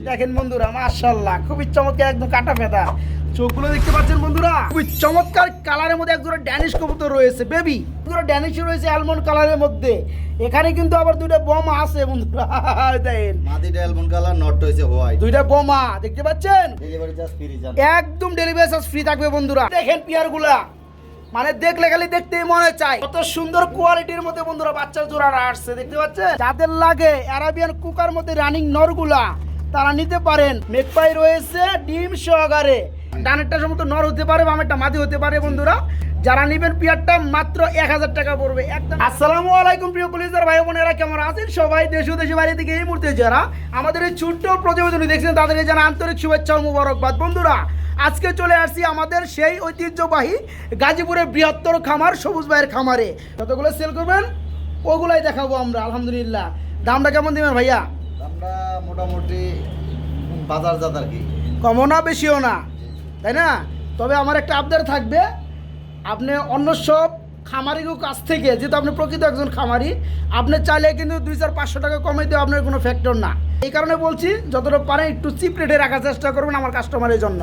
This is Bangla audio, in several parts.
দেখেন বন্ধুরা মাশাল্লাহ খুবই চমৎকার একদম কাটা ফেদা। চোখগুলো দেখতে পাচ্ছেন বন্ধুরা? খুবই চমৎকার কালারের মধ্যে একজোড়া ড্যানিশ কবুতর রয়েছে বেবি দুটো ড্যানিশ রয়েছে অ্যালমন্ড কালারের মধ্যে। এখানে কিন্তু আবার দুইটা বোমা আছে বন্ধুরা দেখেন। মাদিটা অ্যালমন্ড কালার নট হয়েছে হোয়াইট দুইটা বোমা দেখতে পাচ্ছেন? ডেলিভারি চার্জ ফ্রি একদম ডেলিভারি চার্জ ফ্রি থাকবে বন্ধুরা। দেখেন পিয়ারগুলা মানে দেখলে খালি দেখতেই মনে চায়। কত সুন্দর কোয়ালিটির মধ্যে বন্ধুরা বাচ্চা জোড়াটা আসছে দেখতে পাচ্ছেন? যাদের লাগে অ্যারাবিয়ান কুকার মধ্যে রানিং নরগুলা তারা নিতে পারেন। মেকপাই রয়েছে ডিম সহকারে। ডানেরটা সমস্ত নর হতে পারে বা বামেরটা মাদি হতে পারে বন্ধুরা। যারা নিবেন পিয়ারটা মাত্র এক হাজার টাকা পড়বে। একদম আসসালামু আলাইকুম প্রিয় পুলিশের ভাই বোনেরা, কেমন আছেন সবাই? দেশ ও দেশের বাইরে থেকে এই মুহূর্তে যারা আমাদের এই ছোট্ট প্রতিবেদন দেখছেন তাদেরকে জানা আন্তরিক শুভেচ্ছা ও মুবারকবাদ। বন্ধুরা, আজকে চলে আসছি আমাদের সেই ঐতিহ্যবাহী গাজীপুরের বৃহত্তর খামার, সবুজ ভাইয়ের খামারে। যতগুলো সেল করবেন? ওগুলাই দেখাবো আমরা, আলহামদুলিল্লাহ। দামটা কেমন দিবেন ভাইয়া? আমরা মোটামুটি বাজার জাত আর কি। কমও না বেশিও না তাই না? তবে আমার একটা আবদার থাকবে। আপনি অন্য সব খামারির কাছ থেকে যেহেতু আপনি প্রকৃত একজন খামারি আপনি চাইলে কিন্তু দুই চার পাঁচশো টাকা কমে দেওয়া আপনার কোনো ফ্যাক্টর না। এই কারণে বলছি যতটা পারেন একটু চিপ রেটে রাখার চেষ্টা করবেন আমার কাস্টমারের জন্য।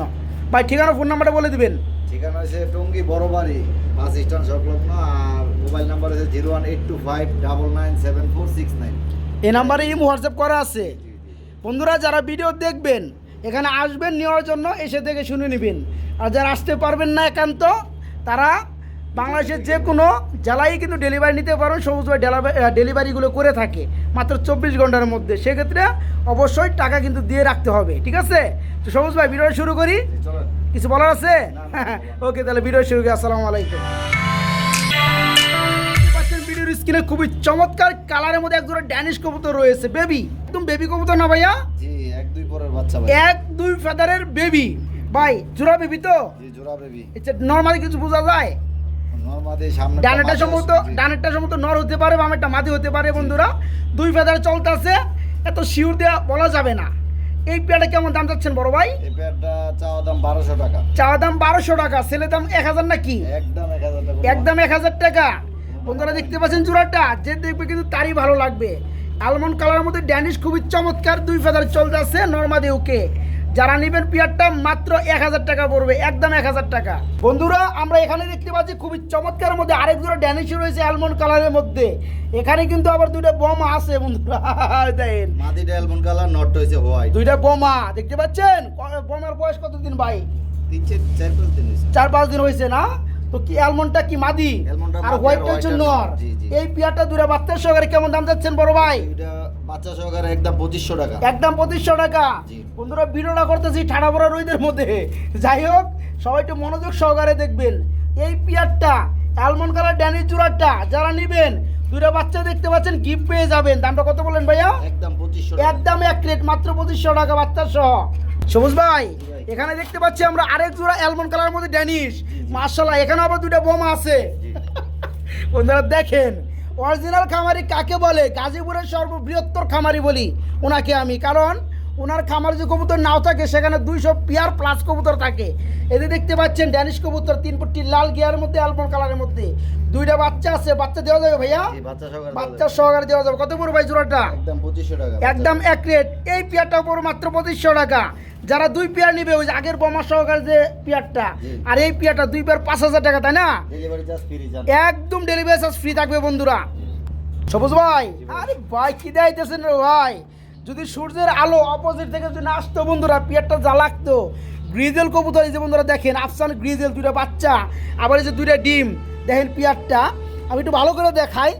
ভাই ঠিকানা ফোন নাম্বারটা বলে দিবেন। ঠিকানা হয়েছে টঙ্গি বড় বাড়ি বাস স্ট্যান্ড সংলগ্ন আর মোবাইল নাম্বার হচ্ছে zero one eight two five double nine seven four six nine এই নাম্বারে ইমো হোয়াটসঅ্যাপ করা আছে। বন্ধুরা যারা ভিডিও দেখবেন এখানে আসবেন নেওয়ার জন্য এসে থেকে শুনে নেবেন। আর যারা আসতে পারবেন না একান্ত তারা বাংলাদেশের যে কোনো জেলায় কিন্তু ডেলিভারি নিতে পারেন সবুজ ভাই ডেলিভারিগুলো করে থাকে মাত্র চব্বিশ ঘণ্টার মধ্যে। সেক্ষেত্রে অবশ্যই টাকা কিন্তু দিয়ে রাখতে হবে ঠিক আছে? তো সবুজ ভাই ভিডিও শুরু করি। কিছু বলার আছে? ওকে তাহলে ভিডিও শুরু করি আসসালামু আলাইকুম। খুবই চমৎকার কালারের মধ্যে একজোড়া ড্যানিশ কবুতর রয়েছে বেবি একদম বেবি কবুতর না ভাইয়া? জি এক দুই পরের বাচ্চা ভাই। এক দুই ফেদারের বেবি ভাই জোড়া বেবি তো? জি জোড়া বেবি এটা নর্মালি কিছু বোঝা যায়? ডানেরটা সম্ভবত ডানেরটা সম্ভবত নর হতে পারে বামেরটা মাদি হতে পারে বন্ধুরা। দুই ফেদার চলতেছে। এত শিউর দেওয়া বলা যাবে না। এই পেয়ারটা কেমন দাম চাচ্ছেন বড় ভাই? এই পেয়ারটা চাওয়া দাম বারোশো টাকা। চাওয়া দাম বারোশো টাকা ছেলে দাম এক হাজার নাকি? একদম এক হাজার টাকা। একদম এক হাজার টাকা। বন্ধুরা দেখতে পাচ্ছেন জোড়াটা যে দেখবে কিন্তু তারই ভালো লাগবে। আলমন্ড কালারের মধ্যে ড্যানিশ খুবই চমৎকার দুই ফেদার চলতেছে নর্মাদি ওকে যারা নেবেন পিয়ারটা মাত্র এক হাজার টাকা পড়বে একদম এক হাজার টাকা। বন্ধুরা আমরা এখানে দেখতে পাচ্ছি খুবই চমৎকার মধ্যে আরেক দুটো ড্যানিশ রয়েছে আলমন্ড কালারের মধ্যে। এখানে কিন্তু আবার দুইটা বোমা আছে বন্ধুরা দেখেন। মাদিটা অ্যালমন্ড কালার নট হয়েছে হোয়াইট দুইটা বোমা দেখতে পাচ্ছেন? বোমার বয়স কতদিন ভাই? চার পাঁচ দিন হয়েছে না? তো কি অ্যালমন্ডটা কি মাদি? আর হচ্ছে নর। এই পিয়ারটা দুটা বাচ্চার সহকারে কেমন দাম যাচ্ছেন বড় ভাই? বাচ্চা সহকারে একদম পঁচিশশো টাকা। একদম পঁচিশশো টাকা। বন্ধুরা ভিডিওটা করতেছি ঠাড়া রোদের মধ্যে। যাই হোক সবাই একটু মনোযোগ সহকারে দেখবেন। এই পিয়ারটা অ্যালমন্ড কালার ড্যানিশ জোড়াটা যারা নিবেন দুটা বাচ্চা দেখতে পাচ্ছেন গিফট পেয়ে যাবেন। দামটা কত বললেন ভাইয়া? একদম পঁচিশশো একদম এক রেট মাত্র পঁচিশশো টাকা বাচ্চা সহ। সবুজ ভাই এখানে দেখতে পাচ্ছি আমরা আরেক জোড়া অ্যালমন্ড কালার মধ্যে ড্যানিশ মার্শাল্লাহ এখানে আবার দুটা বোমা আছে। বন্ধুরা দেখেন অরিজিনাল খামারি কাকে বলে? গাজীপুরের সর্ববৃহত্তর খামারি বলি ওনাকে আমি কারণ ওনার খামার যে কবুতর নাও থাকে সেখানে দুইশো পিয়ার প্লাস কবুতর থাকে। এতে দেখতে পাচ্ছেন ড্যানিশ কবুতর তিন পট্টি লাল গিয়ারের মধ্যে অ্যালমন্ড কালারের মধ্যে। দুইটা বাচ্চা আছে বাচ্চা দেওয়া যাবে ভাইয়া? বাচ্চা সহকারে দেওয়া যাবে। কত বড় ভাই জোড়াটা? একদম পঁচিশশো টাকা একদম এক রেট এই পেয়ারটা পড়ো মাত্র পঁচিশশো টাকা। যারা দুই পেয়ার নিবে ওই যে আগের বোমা সহকারে যে পেয়ারটা আর এই পেয়ারটা দুই পেয়ার পাঁচ হাজার টাকা তাই না? একদম ডেলিভারি চার্জ ফ্রি থাকবে বন্ধুরা। সবুজ ভাই আরে ভাই কি দেখাইতেছেন রে ভাই? যদি সূর্যের আলো অপোজিট থেকে যদি না আসতো বন্ধুরা পেয়ারটা যা লাগতো গ্রিজেল কবুতর এই যে বন্ধুরা দেখেন আফসান গ্রিজেল দুইটা বাচ্চা আবার এই যে দুইটা ডিম দেখেন পেয়ারটা। আমি একটু ভালো করে দেখাই।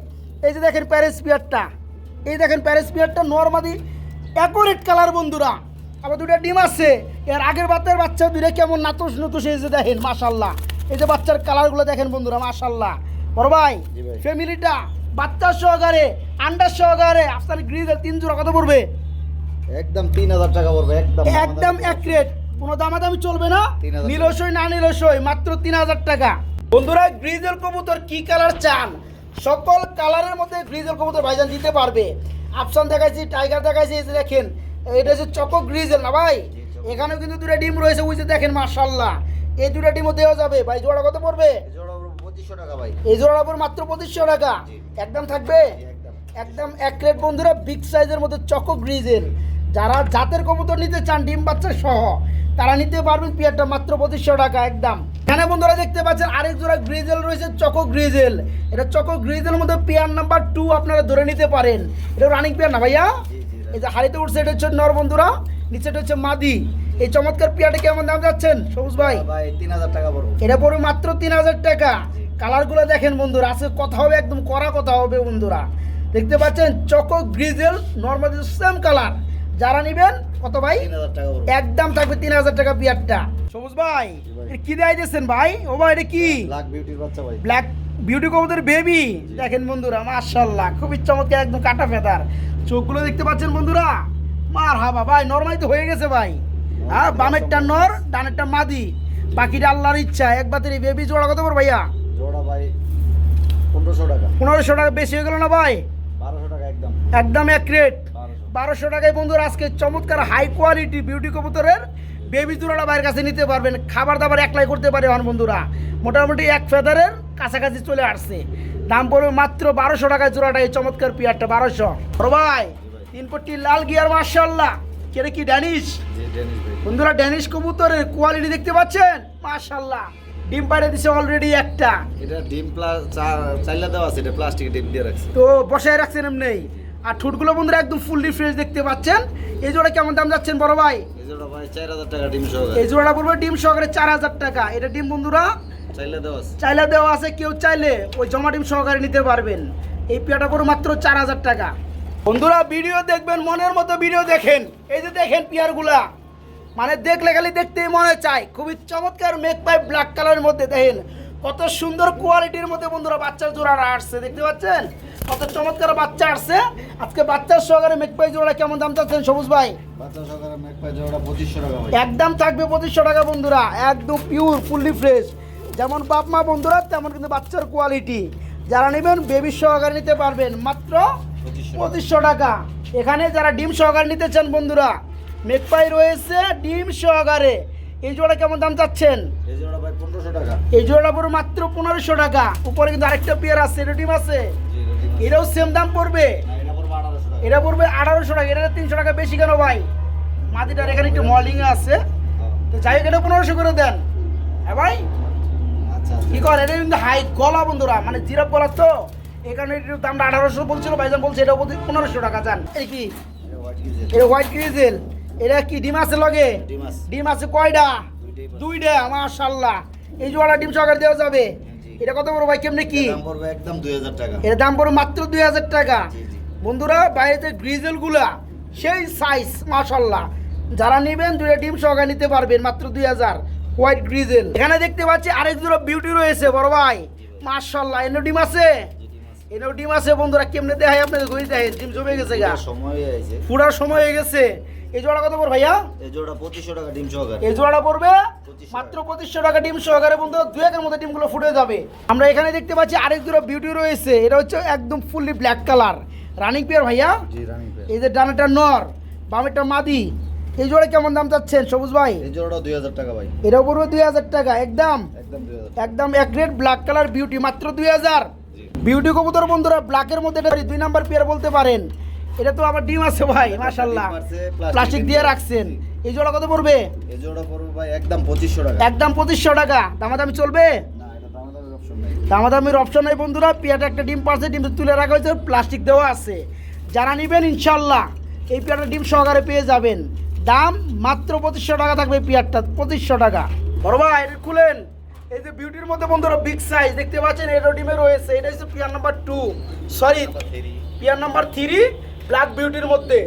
এই যে দেখেন প্যারিস পেয়ারটা। এই দেখেন প্যারিস পেয়ারটা নর্মালি অ্যাকোরেট কালার বন্ধুরা। আবার দুইটা ডিম আছে। এর আগের বাচ্চার বাচ্চা দুইটা কেমন নাতুস নতুস এই যে দেখেন মাশাল্লাহ এই যে বাচ্চার কালারগুলো দেখেন বন্ধুরা মাশাল্লাহ বড় ভাই ফ্যামিলিটা বাচ্চার সহকারে আন্ডার সহকারে আফসান গ্রিজের তিন জোড়া কত পড়বে? একদম তিন হাজার টাকা পড়বে একদম একদম এক রেট। কোনো দামাদামি চলবে না। 3,000 টাকা। নিলসই না নিলসই মাত্র তিন হাজার টাকা। বন্ধুরা গ্রিজেল কবুতর কি কালার চান? সকল কালারের মধ্যে গ্রিজেল কবুতর ভাইজান দিতে পারবে। আফসান দেখাইছি টাইগার দেখাইছি এই যে দেখেন এটা হচ্ছে চকো গ্রিজেল না ভাই? এখানেও কিন্তু দুটা ডিম রয়েছে ওই যে দেখেন মার্শাল্লাহ এই দুটা ডিমও দেওয়া যাবে। ভাই জোড়া কত পড়বে? এই জোড়ার উপর মাত্র পঁচিশশো টাকা। একদম থাকবে? একদম। একদম এক প্লেট বন্ধুরা বিগ সাইজের মধ্যে চকো গ্রিজেল। যারা জাতের কবুতর নিতে চান ডিম বাচ্চা সহ তারা নিতে পারবেন পিয়ারটা মাত্র পঁচিশশো টাকা একদম। এখানে বন্ধুরা দেখতে পাচ্ছেন আরেক জোড়া গ্রিজেল রয়েছে চকো গ্রিজেল। এটা চকো গ্রিজেল মধ্যে পিয়ার নাম্বার টু আপনারা ধরে নিতে পারেন। এটা রানিং পিয়ার না ভাইয়া? এই যে হাড়িতে উঠছে এটা হচ্ছে নর বন্ধুরা নিচেটা হচ্ছে মাদি। এই চমৎকার পিয়াটা কেমন দাম যাচ্ছেন সবুজ ভাই? ভাই তিন হাজার টাকা পড়ব। এটা পড়বে মাত্র তিন হাজার টাকা। কালারগুলো দেখেন বন্ধুরা আজকে কথা হবে একদম কড়া কথা হবে বন্ধুরা। দেখতে পাচ্ছেন choco grizzle normal same colour. যারা নেবেন কত ভাই? একদম থাকবে তিন হাজার টাকা পিয়ারটা। সবুজ ভাই কি দেয় দিয়েছেন ভাই? ও ভাই এটা কি? ব্ল্যাক বিউটির বাচ্চা ভাই। ব্ল্যাক বিউটি কবুতর বেবি দেখেন বন্ধুরা মাশাল্লাহ খুবই চমৎকার একদম কাটা ফেদার। চোখগুলো দেখতে পাচ্ছেন বন্ধুরা? মার হাবা ভাই নর্মালি তো হয়ে গেছে ভাই। হ্যাঁ বামেরটা নর ডানেরটা মাদি। বাকিটা আল্লাহর ইচ্ছা। এক বাতের এই বেবি জোড়া কত পড় ভাইয়া? জোড়া ভাই পনেরোশো টাকা। পনেরোশো টাকা বেশি হয়ে গেল না ভাই? বারোশো টাকা একদম। একদম এক রেট বারোশো টাকায় বন্ধুরা আজকে চমৎকার হাই কোয়ালিটি বিউটি কবুতরের বেবি জোড়াটা বাইরের কাছে নিতে পারবেন খাবার দাবার একলাই করতে পারে আমার বন্ধুরা। মোটামুটি এক ফেদারের কাছাকাছি চলে আসছে। দাম পড়বে মাত্র বারোশো টাকায় জোড়াটা এই চমৎকার পিয়ারটা বারোশো। ভাই তিন পট্টি লাল গিয়ার মার্শাল্লাহ কেটে কি ড্যানিশ? বন্ধুরা ড্যানিশ কবুতরের কোয়ালিটি দেখতে পাচ্ছেন? মার্শাল্লাহ ডিম পাড়ে দিছে অলরেডি একটা। এটা ডিম প্লাস চাইলা দেওয়া আছে এটা ডিম দিয়ে রাখছে। তো বসায় রাখছেন এমনি? আর ঠোঁটগুলো বন্ধুরা একদম ফুললি ফ্রেশ দেখতে পাচ্ছেন। এই জোড়া কেমন দাম যাচ্ছেন বড় ভাই? এই জোড়া টাকা ডিম জোড়াটা সহকারে চার হাজার টাকা। এটা ডিম বন্ধুরা চাইলা চাইলে দেওয়া আছে কেউ চাইলে ওই জমা ডিম সহকারে নিতে পারবেন। এই পেয়াটা পড়বে মাত্র চার হাজার টাকা। বন্ধুরা ভিডিও দেখবেন মনের মতো ভিডিও দেখেন। এই যে দেখেন পেয়ারগুলা। মানে দেখলে খালি দেখতেই মনে চায়। খুবই চমৎকার মেক পাই ব্ল্যাক কালারের মধ্যে দেখেন। কত সুন্দর কোয়ালিটির মধ্যে বন্ধুরা বাচ্চার জোড়াটা আসছে দেখতে পাচ্ছেন? কত চমৎকার বাচ্চা আসছে। আজকে বাচ্চার সহকারে মেক পাই জোড়া কেমন দাম চাচ্ছেন সবুজ ভাই? একদম থাকবে পঁচিশশো টাকা বন্ধুরা একদম পিওর ফুললি ফ্রেশ যেমন বাপ মা বন্ধুরা তেমন কিন্তু বাচ্চার কোয়ালিটি যারা নেবেন বেবি সহকারে নিতে পারবেন মাত্র পঁচিশশো টাকা। এখানে যারা ডিম সহকারে নিতে চান বন্ধুরা মেকপাই রয়েছে ডিম সহকারে। এই জোড়া কেমন দাম চাচ্ছেন? এই জোড়া পুরো মাত্র পনেরোশো টাকা। উপরে কিন্তু আরেকটা পেয়ার আছে এটা ডিম আছে। এটাও সেম দাম পড়বে। এটা পড়বে আঠারোশো টাকা। এটা তিনশো টাকা বেশি কেন ভাই? মাদিটার এখানে একটু মলিং আছে। হ্যাঁ। তো যাই হোক এটা পনেরোশো করে দেন। হ্যাঁ ভাই? আচ্ছা আচ্ছা। কি কর এটা কিন্তু হাই গলা বন্ধুরা মানে জিরাপ গলা তো। এখানে এটার দামটা আঠারোশো বলছিল ভাইজান বলছে এটা বলছে পনেরোশো টাকা যান এই কি? এটা হোয়াইট ক্রিজেল এটা কি ডিম আছে লগে? ডিম আছে। কয়টা। দুইটা মাশাল্লাহ এই জোড়া ডিম সহকারে দেওয়া যাবে। জি। এটা কত বড় ভাই কেমনে কি? দাম পড়বে একদম টাকা। এর দাম পড়বে মাত্র দুই হাজার টাকা। জি, জি। বন্ধুরা বাইরেতে গ্রিজেলগুলা সেই সাইজ মাশাল্লাহ যারা নেবেন দুইটা ডিম সহকারে নিতে পারবেন মাত্র দুই হাজার। হোয়াইট গ্রিজেল এখানে দেখতে পাচ্ছি আরেক দুটো বিউটি রয়েছে বড় ভাই। মাশাল্লাহ এনে ডিম আছে? জি, ডিম আছে। বন্ধুরা কেমনে দেখায় আপনাদের ঘুরে দেখেন? ডিম জমে গেছে গা। সময় হয়ে গেছে। পুরার সময় হয়ে গেছে। এই জোড়া কত পড় ভাইয়া? এই জোড়া পঁচিশশো টাকা ডিম সহকারে। এই জোড়াটা পড়বে 2500 মাত্র পঁচিশশো টাকা ডিম সহকারে বন্ধু দু একের মধ্যে ডিমগুলো ফুটে যাবে। আমরা এখানে দেখতে পাচ্ছি আরেক দুটো বিউটি রয়েছে। এটা হচ্ছে একদম fully black colour running pair ভাইয়া? জি রানিং পেয়ার। এই যে ডানাটা নর বামেরটা মাদি। এই জোড়া কেমন দাম চাচ্ছেন সবুজ ভাই? এই জোড়াটা দুই হাজার টাকা ভাই। এটাও পড়বে দুই হাজার টাকা একদম? একদম দুই এক রেট ব্ল্যাক কালার বিউটি মাত্র দুই হাজার। জি। বিউটি কবুতর বন্ধুরা ব্ল্যাকের মধ্যে দুই নাম্বার পেয়ার বলতে পারেন। এটা তো আমার ডিম আছে ভাই মাশাল্লাহ ডিম প্লাস্টিক দিয়ে রাখছেন। এই জোড়া কত পড়বে? এই জোড়া পড়বে ভাই একদম পঁচিশশো টাকা। একদম পঁচিশশো টাকা। দামাদামি চলবে? দামাদামির অপশন নেই। বন্ধুরা। পেয়ারটা একটা ডিম পারছে ডিমটা তুলে রাখা হয়েছে প্লাস্টিক দেওয়া আছে। যারা নেবেন ইনশাল্লাহ এই পেয়ারটা ডিম সহকারে পেয়ে যাবেন। দাম মাত্র পঁচিশশো টাকা থাকবে পেয়ারটা পঁচিশশো টাকা। বড় ভাই খুলেন। এই যে বিউটির মধ্যে বন্ধুরা বিগ সাইজ দেখতে পাচ্ছেন এটা ডিমে রয়েছে। এটা হচ্ছে pair number two sorry pair number three black বিউটির মধ্যে।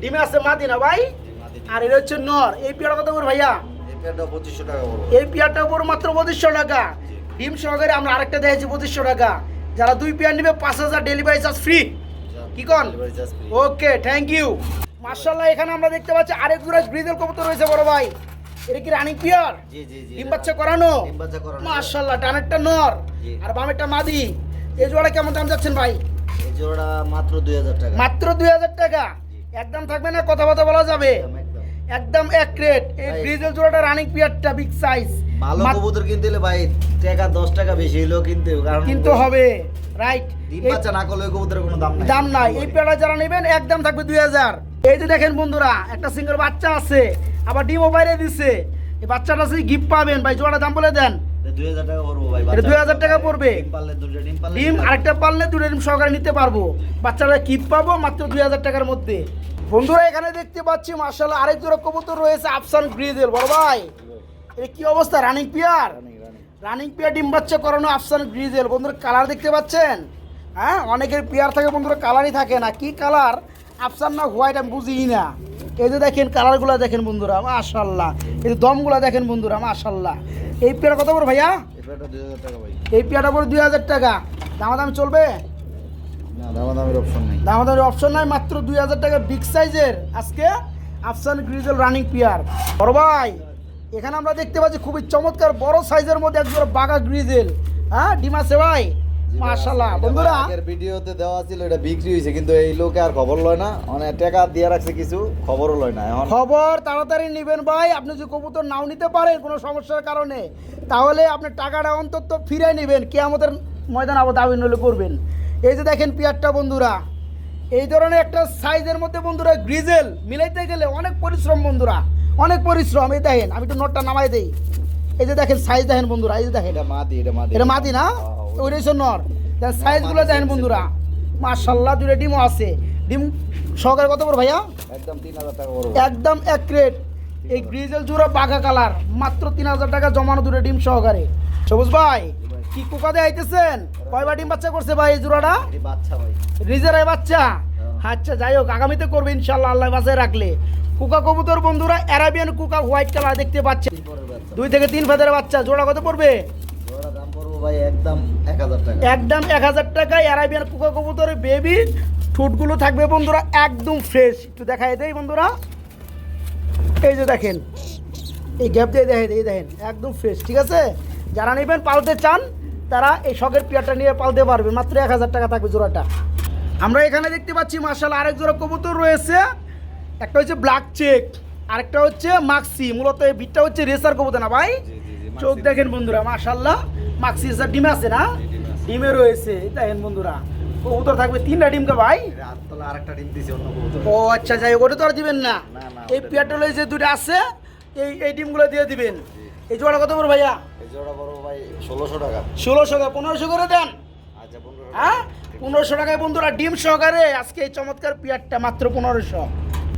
ডিমে আছে মাদিনা ভাই? আর এটা হচ্ছে নর। এই পেয়ারটা কত করে ভাইয়া? এই পেয়ারটা উপর মাত্র পঁচিশশো টাকা। ডিম সহকারে আমরা আরেকটা দিয়েছি পঁচিশশো টাকা। যারা দুই পেয়ার নেবে পাঁচ হাজার ডেলিভারি চার্জ ফ্রি কি কন? ওকে থ্যাংক ইউ মার্শাল্লাহ এখানে আমরা দেখতে পাচ্ছি আরেক জোড়া গ্রিজেল কবুতর রয়েছে বড় ভাই। এটা কি রানিং পিয়ার? জি জি জি ডিম বাচ্চা করানো? ডিম বাচ্চা করানো। মার্শাল্লাহ ডানেরটা নর। আর বামেরটা মাদি। এই জোড়া কেমন দাম যাচ্ছেন ভাই? এই জোড়া মাত্র টাকা। মাত্র একদম থাকবে না? কথা কথা বলা যাবে? একদম, এক রেট এই। জোড়াটা রানিং পিয়ারটা বিগ সাইজ ভালো কবুতর কিনতে হলে ভাই টাকা দশ টাকা বেশি হলেও কিনতে কারণ কিন্তু হবে। রাইট ডিম বাচ্চা না করলে কবুতরের কোনো দাম নাই। দাম নাই। এই পেয়ারা যারা নেবেন একদম থাকবে দুই হাজার। এই যে দেখেন বন্ধুরা একটা সিঙ্গেল বাচ্চা আছে আবার ডিমও বাইরে দিছে। এই বাচ্চাটা সেই গিফট পাবেন। ভাই জোড়াটা দাম বলে দেন। দুই হাজার টাকা পড়ব ভাই এটা 2000 টাকা পড়বে? ডিম পারলে দুটো ডিম পারলে ডিম আরেকটা পারলে দুটো ডিম সহকারে নিতে পারব। বাচ্চারা পাবো মাত্র দুই হাজার টাকার মধ্যে। বন্ধুরা এখানে দেখতে পাচ্ছি মার্শাল আরেক জোড়া কবুতর রয়েছে আফসান গ্রিজেল। বড় ভাই এটা কি অবস্থা? Running pair running running running pair ডিম বাচ্চা করানো আফসান গ্রিজেল। বন্ধুরা কালার দেখতে পাচ্ছেন? হ্যাঁ অনেকের পিয়ার থাকে বন্ধুরা কালারই থাকে না। কি কালার আফসান না হোয়াইট আমি বুঝিই না। এই যে দেখেন কালারগুলো দেখেন বন্ধুরা মাশাল্লাহ এই যে দমগুলো দেখেন বন্ধুরা মাশাল্লাহ এই পেয়ার কত বড় ভাইয়া? এই পেয়ারটা পড়ে দুই হাজার টাকা। দামাদাম চলবে? না দামা দামের অপশন নেই। দামাদামের অপশন নাই মাত্র দুই হাজার টাকা বিগ সাইজের আজকে আফসান গ্রিজেল রানিং পিয়ার বড় ভাই এখানে আমরা দেখতে পাচ্ছি খুবই চমৎকার বড় সাইজের মধ্যে একজন বাঘা গ্রিজেল হ্যাঁ ডিমা সে ভাই? বন্ধুরা। আগের ভিডিওতে দেওয়া ছিল এটা বিক্রি কিন্তু এই লোকে আর খবর লয় না। অনেক টাকা দিয়ে রাখছে কিছু খবরও লয় না এখন। খবর তাড়াতাড়ি নেবেন ভাই আপনি যদি কবুতর নাও নিতে পারেন কোনো সমস্যার কারণে তাহলে আপনি টাকাটা অন্তত ফিরে নেবেন কে আমাদের ময়দান আবার দাবি নইলে করবেন। এই যে দেখেন পিয়ারটা বন্ধুরা এই ধরনের একটা সাইজের মধ্যে বন্ধুরা গ্রিজেল মিলাইতে গেলে অনেক পরিশ্রম বন্ধুরা অনেক পরিশ্রম। এই দেখেন আমি একটু নোটটা নামাই দেই। এই যে দেখেন সাইজ দেখেন বন্ধুরা এই যে দেখেন। এটা মাদি এটা মাদি। এটা মাদি না? হ্যাঁ, ওই রয়েছে নর দেখেন সাইজগুলো দেখেন বন্ধুরা। মার্শাল্লাহ দুটো ডিমও আছে। ডিম সহকারে কত বড় ভাইয়া? একদম তিন হাজার টাকা পড়ব একদম এক রেট এই গ্রিজেল জোড়া বাঘা কালার। মাত্র তিন হাজার টাকা জমানো দূরে ডিম সহকারে। সবুজ ভাই কি কোকা দিয়ে আইতেছেন? কয়বার ডিম বাচ্চা করছে ভাই এই জোড়াটা এই বাচ্চা ভাই। রিজারে বাচ্চা। আচ্ছা যাই হোক আগামীতে করবে ইনশাল্লাহ আল্লাহ বাসায় রাখলে। কুকা কবুতর বন্ধুরা অ্যারাবিয়ান কুকা হোয়াইট কালার দেখতে পাচ্ছেন দুই থেকে তিন ফেদারের বাচ্চা জোড়া কত পড়বে? একদম এক হাজার টাকা। অ্যারাবিয়ান কুকা কবুতরের বেবি ঠুটগুলো থাকবে বন্ধুরা একদম ফ্রেশ একটু দেখাই দেই বন্ধুরা। এই যে দেখেন এই গ্যাপ দিয়ে দেখে এই দেখেন একদম ফ্রেশ ঠিক আছে? যারা নেবেন পালতে চান তারা এই শখের পেয়ারটা নিয়ে পালতে পারবে মাত্র এক হাজার টাকা থাকবে জোড়াটা। আমরা এখানে দেখতে পাচ্ছি মার্শাল আরেক জোড়া কবুতর রয়েছে। একটা হচ্ছে ব্ল্যাক চেক আরেকটা হচ্ছে মাক্সি মূলত এই বিটটা হচ্ছে রেসার কবুতর না ভাই? চোখ। দেখেন বন্ধুরা মাশাল্লাহ মাক্সি রেসার ডিম আছে না? ডিমে রয়েছে দেখেন বন্ধুরা। কবুতর থাকবে তিনটা ডিমকে ভাই? আরেকটা ডিম দিছে অন্য কবুতর। ও আচ্ছা যাই ওটা তো আর দিবেন না। এই পেয়ারটা যে দুটো আছে এই এই ডিমগুলো দিয়ে দিবেন। এই জোড়া কত করে ভাইয়া? এই জোড়া পড়ব ভাই ষোলোশো টাকা। ষোলোশো টাকা পনেরোশো করে দেন। হ্যাঁ? পনেরোশো টাকায় বন্ধুরা ডিম সহকারে আজকে এই চমৎকার পেয়ারটা মাত্র পনেরোশো।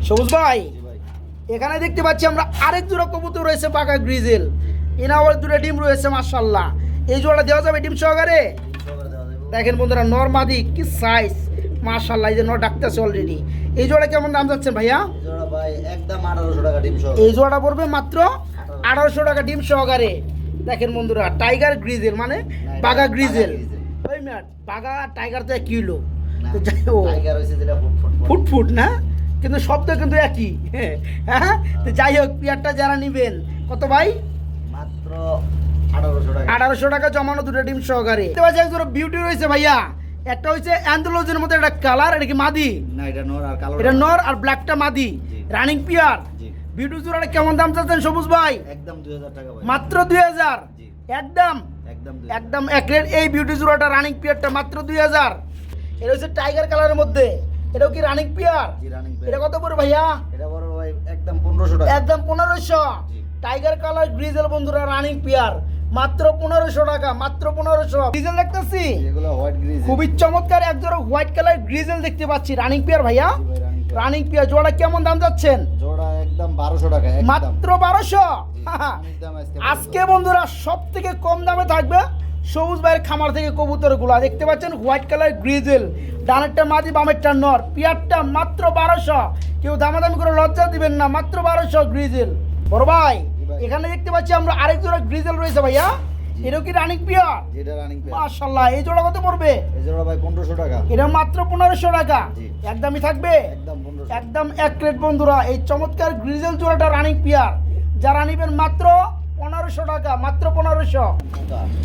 সবুজ ভাই এখানে দেখতে পাচ্ছি আমরা আরেক জোড়া কবুতর রয়েছে পাকা গ্রিজেল। এনা আবার দুটো ডিম রয়েছে মার্শাল্লাহ এই জোড়া দেওয়া যাবে ডিম সহকারে? দেখেন বন্ধুরা নর্মাদি কি সাইজ মার্শাল্লাহ এই যে নর ডাকতেছে অলরেডি এই জোড়া কেমন দাম যাচ্ছেন ভাইয়া? এই ভাই একদম আঠারোশো টাকা এই জোড়াটা পড়বে মাত্র আঠারোশো। টাকা ডিম সহকারে। দেখেন বন্ধুরা টাইগার গ্রিজেল মানে বাগা গ্রিজেল ওই ম্যাট বাগা টাইগার তো এক কিলো তো যাই হোক। টাইগার হয়েছে যেটা ফুট ফুট না? কিন্তু শব্দ কিন্তু একই। হ্যাঁ তো যাই হোক পিয়ারটা যারা নিবেন কত ভাই? মাত্র আঠারোশো টাকা। জমানো দুটো ডিম সহকারে। বিউটি রয়েছে ভাইয়া। একটা হচ্ছে অ্যান্থোলজির মধ্যে একটা কালার এটা কি মাদি? না এটা নর আর কালো এটা নর আর ব্ল্যাকটা মাদি। রানিং পিয়ার বিউটি জোড়াটা কেমন দাম চাচ্ছেন সবুজ ভাই? একদম দুই হাজার টাকা মাত্র দুই হাজার। একদম। একদম একদম এই বিউটি জোড়াটা রানিং পিয়ারটা মাত্র দুই হাজার। এটা হচ্ছে টাইগার কালারের মধ্যে। এটাও কি রানিং পিয়ার জি রানিং এটা কত পড়ে ভাইয়া? এটা বড় ভাই একদম পনেরোশো টাকা। একদম পনেরোশো। টাইগার কালার গ্রিজেল বন্ধুরা রানিং পিয়ার মাত্র পনেরোশো টাকা মাত্র পনেরোশো। গ্রিজেল দেখতেছি? এগুলো হোয়াইট গ্রিজ খুবই চমৎকার এক জোড়া হোয়াইট কালার গ্রিজেল দেখতে পাচ্ছি। রানিং পিয়ার ভাইয়া? রানিং পিয়ার জোড়া কেমন দাম যাচ্ছেন? জোড়া একদম বারোশো টাকা একদম। মাত্র বারোশো। আজকে বন্ধুরা সব থেকে কম দামে থাকবে সবুজ ভাইয়ের খামার থেকে কবুতরগুলা। দেখতে পাচ্ছেন হোয়াইট কালার গ্রিজেল। ডানেরটা মাদি বামেরটা নর। পিয়ারটা মাত্র বারোশো। কেউ দামাদামি করে লজ্জা দিবেন না মাত্র বারোশো গ্রিজেল। বড় ভাই এখানে দেখতে পাচ্ছি আমরা আরেক জোড়া গ্রিজেল রয়েছে ভাইয়া। এটাও কি রানিং পিয়ার? যেটা রানিং এই জোড়া কত পড়বে? এই জোড়া ভাই পনেরোশো টাকা। এটা মাত্র পনেরোশো টাকা। একদমই থাকবে? একদম পনেরোশো একদম এক প্লেট বন্ধুরা এই চমৎকার গ্রিজেল জোড়াটা রানিং পিয়ার। যারা নিবেন মাত্র পনেরোশো টাকা মাত্র পনেরোশো।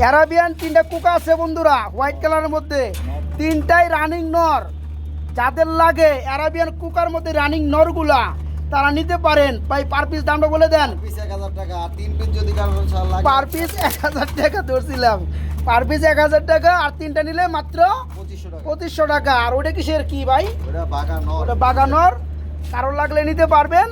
অ্যারাবিয়ান তিনটা কুকা আছে বন্ধুরা হোয়াইট কালারের মধ্যে। তিনটাই রানিং নর। যাদের লাগে অ্যারাবিয়ান কুকার মধ্যে রানিং নরগুলা তারা নিতে পারেন। ভাই পার পিস দামটা বলে দেন। পার পিস এক হাজার টাকা ধরছিলাম। পার পিস এক হাজার টাকা আর তিনটা নিলে মাত্র পঁচিশশো টাকা। আর ওটা কিসের কি ভাই? ওটা বাগানর। কারোর লাগলে নিতে পারবেন।